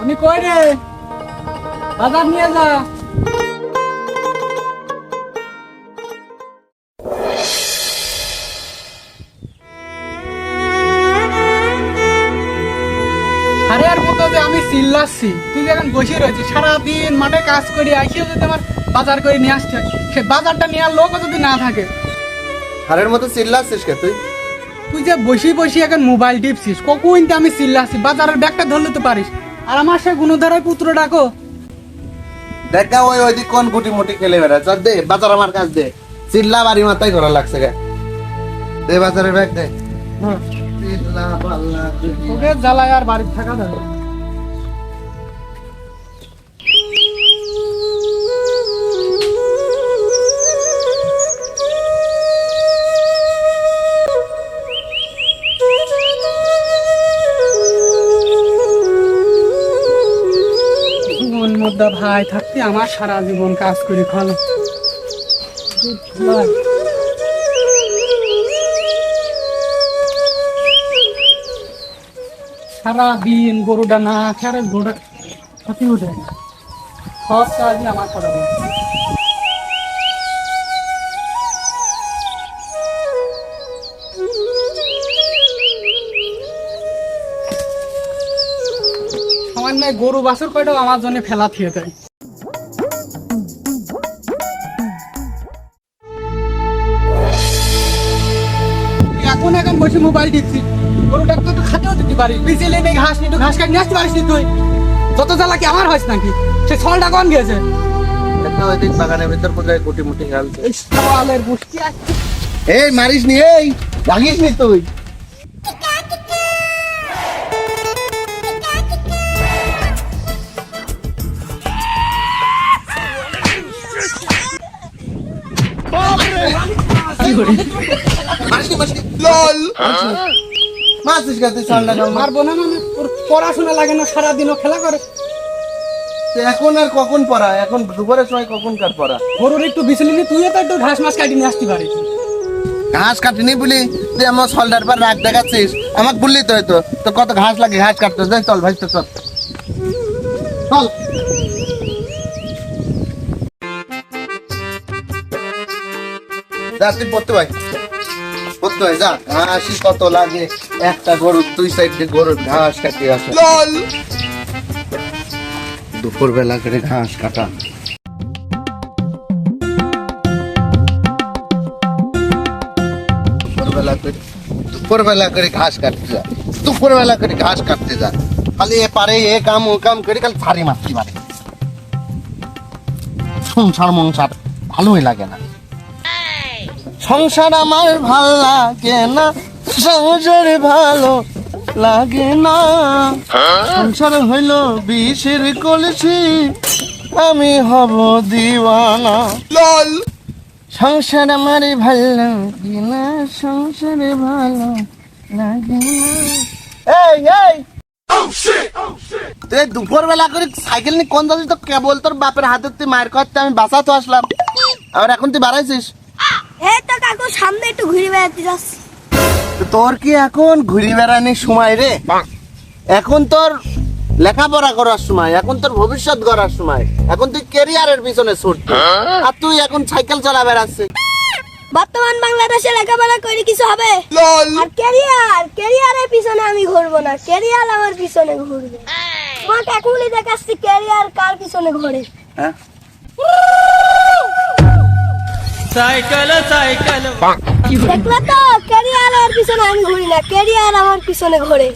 আমি কই রে? বাজার নিয়ে যা। মতো যে আমি চিল্লাচ্ছি। তুই এখন বসে রয়েছিস, সারাদিন মাঠে কাজ করি আইসিও যদি আমার বাজার করে নিয়ে আসছে সে বাজারটা নেওয়ার লোকও যদি না থাকে। হারের মতো চিল্লাচ্ছিস কে তুই? তুই যে বসে বসে এখন মোবাইল টিপছিস কখন তো আমি চিল্লাছি বাজারের ব্যাগটা ধরলে তো পারিস। আর আমার সে গুণধারের পুত্র ডাকো। দেখা ওই ওই দিক কোন গুটি মুটি খেলে বেড়া চল দে বাজার আমার কাছ দে। চিল্লা বাড়ি মাথায় ঘোরা লাগছে গে। দে বাজারের ব্যাগ দে। চিল্লা পাল্লা। তোকে জ্বালায় আর বাড়ির থাকা যাবে না। ভাই থাকতে আমার সারা জীবন কাজ করে খালো সারা দিন গরুটা না খেয়ে গরুটা ক্ষতি উঠে সব কাজ আমার করা যায়। সামান্য গরু বাছুর কয়টাও আমার জন্য ফেলা থিয়ে দেয়। এখন এখন বসে মোবাইল দিচ্ছি গরুটাকে তো একটু খাতেও দিতে পারি। বিচেলে নেই ঘাস নিয়ে ঘাস কাটি নিয়ে আসতে পারিস তুই? যত জ্বালা কি আমার হয়েছে নাকি? সে ছলটা কন গেছে বাগানের ভিতর কোথায় মুটি বুঝতে এই মারিস নি এই। লাগিস নি তুই? নি। মারবো না মানে? ওর পড়াশোনা লাগে না সারাদিনও খেলা করে। এখন আর কখন পড়া? এখন দুপুরের সময় কখন কার পড়া? গরুর একটু বিচলি নি তুইও তো একটু ঘাস মাছ কাটি নিয়ে আসতে পারিস ঘাস কাটিনি বলি তুই আমার সলটার পর রাগ দেখাচ্ছিস আমাকে বললি তো হয়তো। তো কত ঘাস লাগে ঘাস কাটতে চল ভাই তো চল। চল। যা তুই পড়তে ভাই পড়তে ভাই যা। ঘাসই কত লাগে। একটা গরু দুই সাইড দিয়ে গরুর ঘাস কাটিয়ে আসে। দুপুর বেলা করে ঘাস কাটা। দুপুরবেলা করে দুপুরবেলা করে ঘাস কাটতে যা। দুপুরবেলা করে ঘাস কাটতে যা। খালি এ পারে এ কাম ও কাম করে খালি ছাড়ি মারতে পারে সংসার মংসার ভালোই লাগে না। সংসার আমার ভালো লাগে না সংসার ভালো লাগে না। সংসার হইল বিষের কলসি আমি হব দিওয়ানা। লল। সংসার আমার ভালো লাগে না সংসার ভালো লাগে না। এই এই! তুই দুপুর বেলা করে সাইকেল নিয়ে কোন যাচ্ছিস? তো কেবল তোর বাপের হাতে তুই মায়ের করতে আমি বাঁচাতে আসলাম। আর এখন তুই বাড়াইছিস? এই তো কাকু সামনে একটু ঘুরে বেড়াতে যাচ্ছি। তোর কি এখন ঘুরি বেড়ানোর সময় রে? এখন তোর লেখাপড়া করার সময় এখন তোর ভবিষ্যৎ গড়ার সময় এখন তুই কেরিয়ারের পিছনে ছুট আর তুই এখন সাইকেল চালা বেড়াচ্ছিস। বর্তমান বাংলাদেশে লেখাপড়া করে কিছু হবে? আর ক্যারিয়ার ক্যারিয়ারের পিছনে আমি ঘুরবো না। ক্যারিয়ার আমার পিছনে ঘুরবে। তোমাকে এখনই দেখাচ্ছি ক্যারিয়ার কার পিছনে ঘোরে? হ্যাঁ? দেখলে তো ক্যারিয়ারের পিছনে আমি ঘুরি না। ক্যারিয়ার আমার পিছনে ঘোরে।